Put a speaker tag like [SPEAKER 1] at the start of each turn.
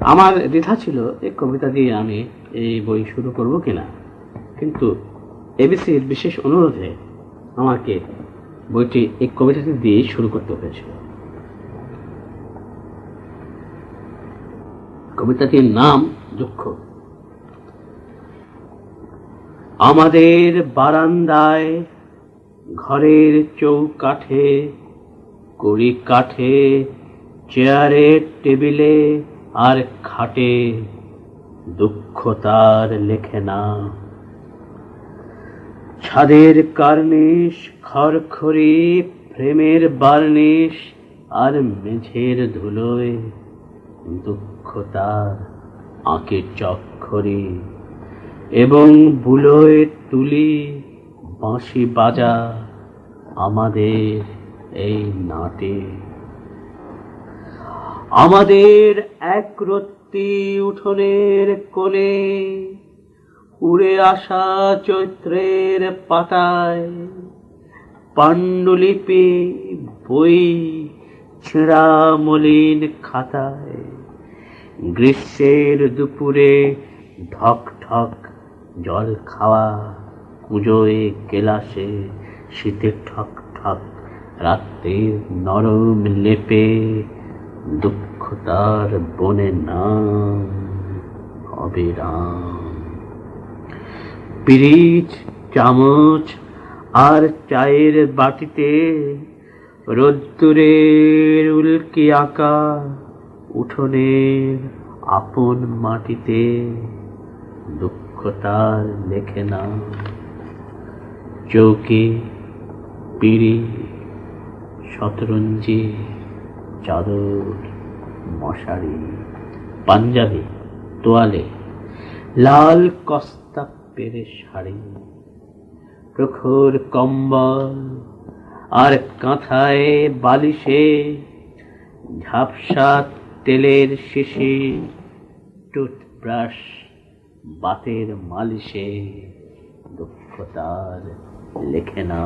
[SPEAKER 1] আমার দ্বিধা ছিল এই কবিতা দিয়ে আমি এই বই শুরু করব কিনা। কিন্তু এবিসির বিশেষ অনুরোধে আমাকে বইটি এই কবিতাটি দিয়ে শুরু করতে হয়েছিল। কবিতাটির নাম দুঃখ। আমাদের বারান্দায় ঘরের চৌকাঠে কড়ি কাঠে চেয়ারে টেবিলে আর খাটে দুঃখ তার লেখে না। ছাদের কার্নিশ, খড়খড়ি ফ্রেমের বার্নিশ আর মেঝের ধুলোয় দুঃখ তার আঁকে চক্ষরে এবং বুলোয় তুলি বাঁশি বাজা আমাদের এই নাটে। আমাদের এক রত্তি উঠোনের কোণে উড়ে আসা চৈত্রের পাতায় পাণ্ডুলিপি বই ছেঁড়া মলিন খাতায় গ্রীষ্মের দুপুরে ঢক ঢক জল খাওয়া পুজোয় গেলাসে শীতে ঠক ঠক রাত্রির নরম লেপে দুঃখ তার বনে নাম অবিরাম পিরিচ, চামচ আর চায়ের বাটিতে রোদ্দুরের উল্কি আঁকা উঠোনের আপন মাটিতে দুঃখ তার লেখে না। চৌকি, পিড়ি, শতরঞ্জি চাদর, মশারি, পাঞ্জাবি, তোয়ালে, লাল কস্তা পেরে শাড়ি, প্রখর কম্বল আর কাঁথায় বালিশে ঝাপসা তেলের শিশি, টুথব্রাশ, বাতের মালিশে দুঃখ তার লেখে না